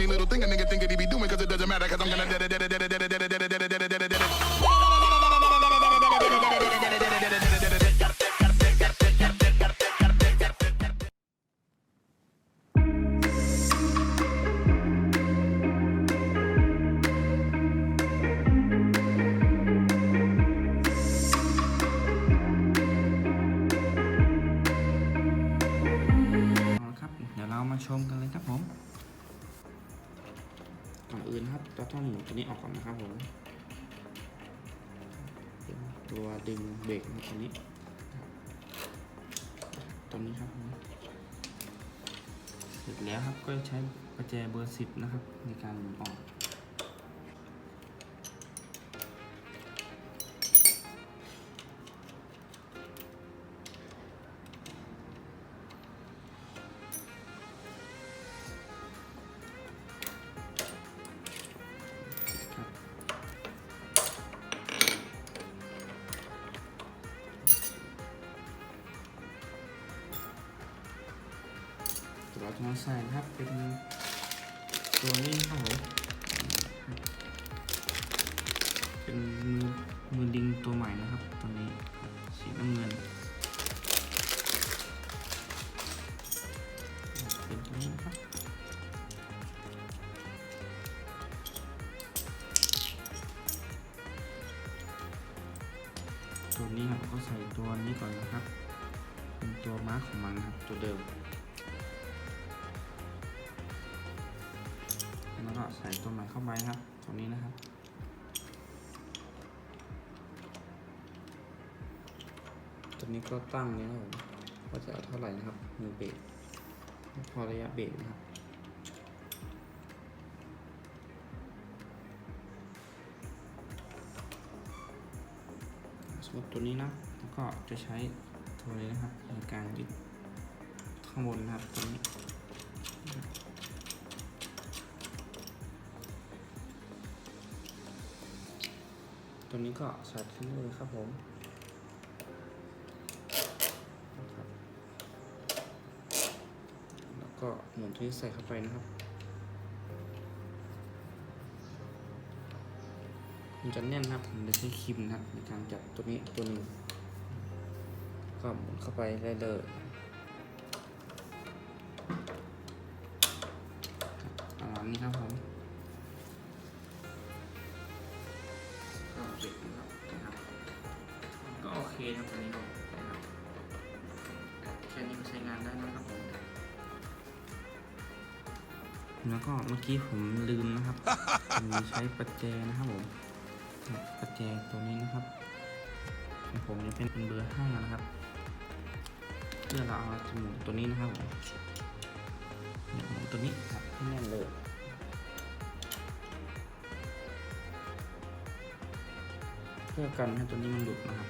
any little thing a nigga think that he be doing, cause it doesn't matter, cause I'm gonna. อื่นนะครับเราต้องหมุนตัวนี้ออกก่อนนะครับผมตัวดึงเบรกนะครับตัวนี้ตรงนี้ครับเสร็จแล้วครับก็ใช้ประแจเบอร์สิบนะครับ ในการหมุนออก ตัวเราจะมาใส่นะครับ เป็นตัวนี้ครับผมเป็นมือมือดิงตัวใหม่นะครับตัวนี้สีน้ำเงินเป็นตัวนี้ครับตัวนี้ครับก็ใส่ตัวนี้ก่อนนะครับ เป็นตัวมาร์คของมันครับตัวเดิม ก็ใส่ตัวใหม่เข้าไปครับตัวนี้นะครับตัวนี้ก็ตั้งนี้นะครับผมว่าจะเอาเท่าไหร่นะครับมือเบรกพอระยะเบรกนะครับสมมติตัวนี้นะ แล้วก็จะใช้ตัวนี้นะครับในการยึดข้างบนนะครับตัวนี้ ตัวนี้ก็ใส่ที่มือครับผมแล้วก็หมุนที่ใส่เข้าไปนะครับ มันจะแน่นนะครับผมจะใช้ครีมนะครับในการจับตัวนี้ตัวหนึงก็หมุนเข้าไปได้เลยประมาณนี้ครับผม แล้วก็เมื่อกี้ผมลืมนะครับผมใช้ประแจนะครับผมประแจตัวนี้นะครับของผมจะเป็นเบอร์ห้านะครับเพื่อเราเอาจมูกตัวนี้นะครับผมเนี่ยหมุนตัวนี้ครับให้แน่นเลยเพื่อกันให้ตัวนี้มันหลุดนะครับ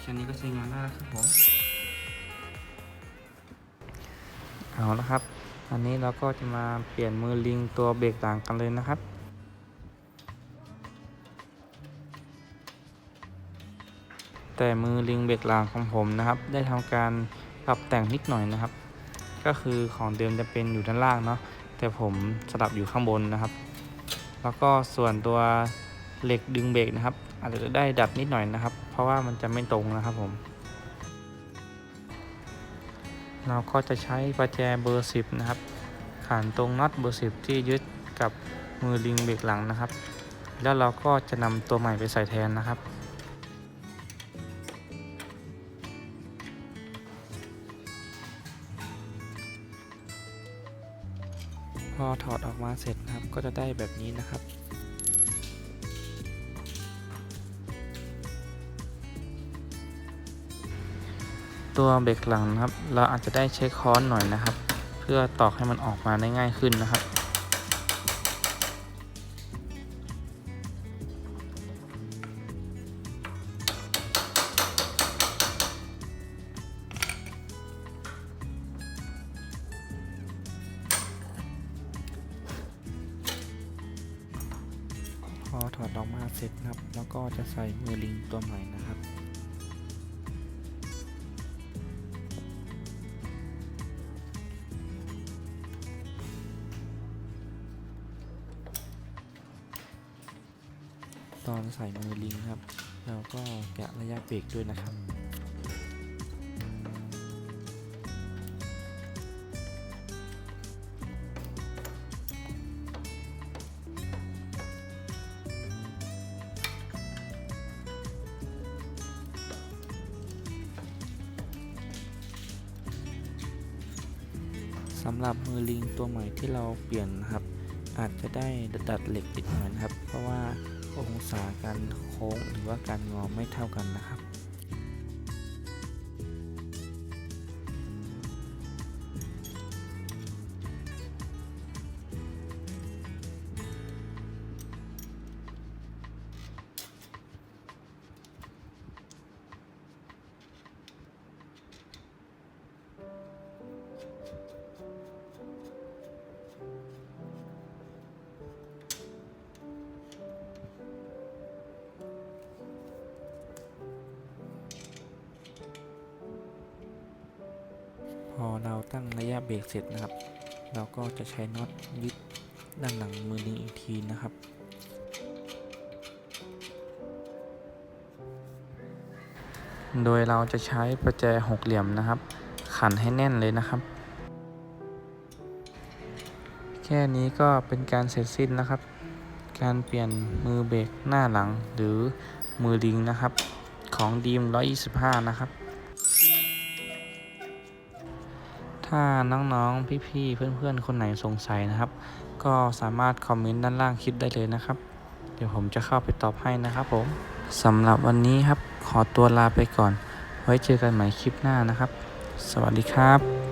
แค่นี้ก็ใช้งานได้แล้วครับผมเอาละครับ อันนี้เราก็จะมาเปลี่ยนมือลิงตัวเบรกหลังกันเลยนะครับ แต่มือลิงเบรกหลังของผมนะครับ ได้ทำการปรับแต่งนิดหน่อยนะครับ ก็คือของเดิมจะเป็นอยู่ด้านล่างเนาะแต่ผมสลับอยู่ข้างบนนะครับ แล้วก็ส่วนตัวเหล็กดึงเบรกนะครับ อาจจะได้ดัดนิดหน่อยนะครับ เพราะว่ามันจะไม่ตรงนะครับผม เราก็จะใช้ประแจเบอร์ 10 นะครับขานตรงน็อตเบอร์ 10 ที่ยึดกับมือลิงเบรกหลังนะครับ แล้วเราก็จะนำตัวใหม่ไปใส่แทนนะครับ พอถอดออกมาเสร็จนะครับก็จะได้แบบนี้นะครับ ตัวเบรกหลังนะครับ เราอาจจะได้ใช้ค้อนหน่อยนะครับ เพื่อตอกให้มันออกมาได้ง่ายขึ้นนะครับ พอถอดออกมาเสร็จนะครับ แล้วก็จะใส่มือลิงตัวใหม่นะครับ อนใส่มือลิงครับเราก็แกะระยะเบรกด้วยนะครับสำหรับมือลิงตัวใหม่ที่เราเปลี่ยนนะครับ อาจจะได้ดัดเหล็กนิดหน่อยนะครับ เพราะว่า องศาการโค้งหรือว่าการงอไม่เท่ากันนะครับ พอเราตั้งระยะเบรกเสร็จนะครับ เราก็จะใช้น็อตยึดด้านหลังมือลิงอีกทีนะครับ โดยเราจะใช้ประแจหกเหลี่ยมนะครับ ขันให้แน่นเลยนะครับ แค่นี้ก็เป็นการเสร็จสิ้นนะครับ การเปลี่ยนมือเบรกหน้าหลังหรือมือลิงนะครับ ของดีม125 นะครับ ถ้าน้องๆ พี่ๆ เพื่อนๆ คนไหนสงสัยนะครับ ก็สามารถคอมเมนต์ด้านล่างคลิปได้เลยนะครับ เดี๋ยวผมจะเข้าไปตอบให้นะครับผมสำหรับวันนี้ครับ ขอตัวลาไปก่อน ไว้เจอกันใหม่คลิปหน้านะครับ สวัสดีครับ